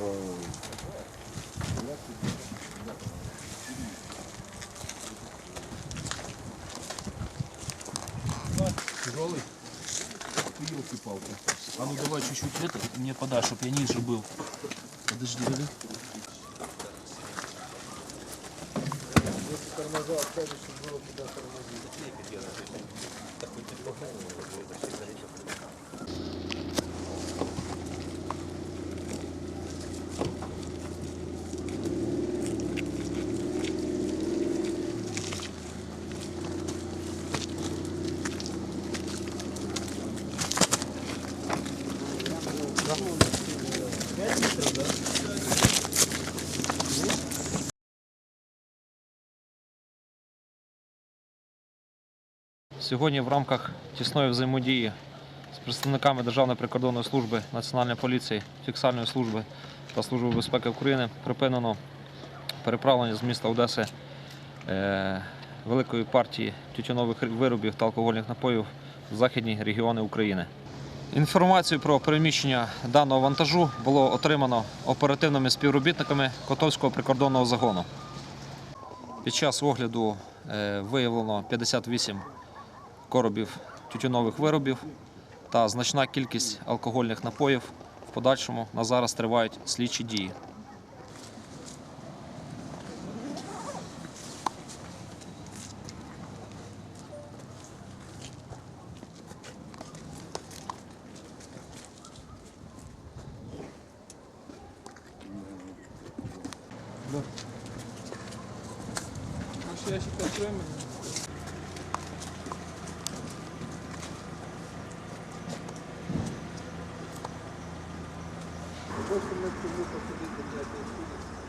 что тяжелый. Елки-палки. А ну давай чуть-чуть это мне подашь, чтобы я ниже был. Подожди, подожди. Если тормоза откажешь, чтобы было куда тормозить. Сьогодні в рамках тісної взаємодії з представниками Державної прикордонної служби, Національної поліції, фіксальної служби та Служби безпеки України припинено переправлення з міста Одеси е, великої партії тютюнових виробів та алкогольних напоїв в західні регіони України. Інформацію про переміщення даного вантажу було отримано оперативними співробітниками Котовського прикордонного загону. Під час огляду е, виявлено 58 коробів тютюнових виробів та значна кількість алкогольних напоїв. В подальшому на зараз тривають слідчі дії. Да. Наш ящик откроем. Просто мы к нему подходить, для этой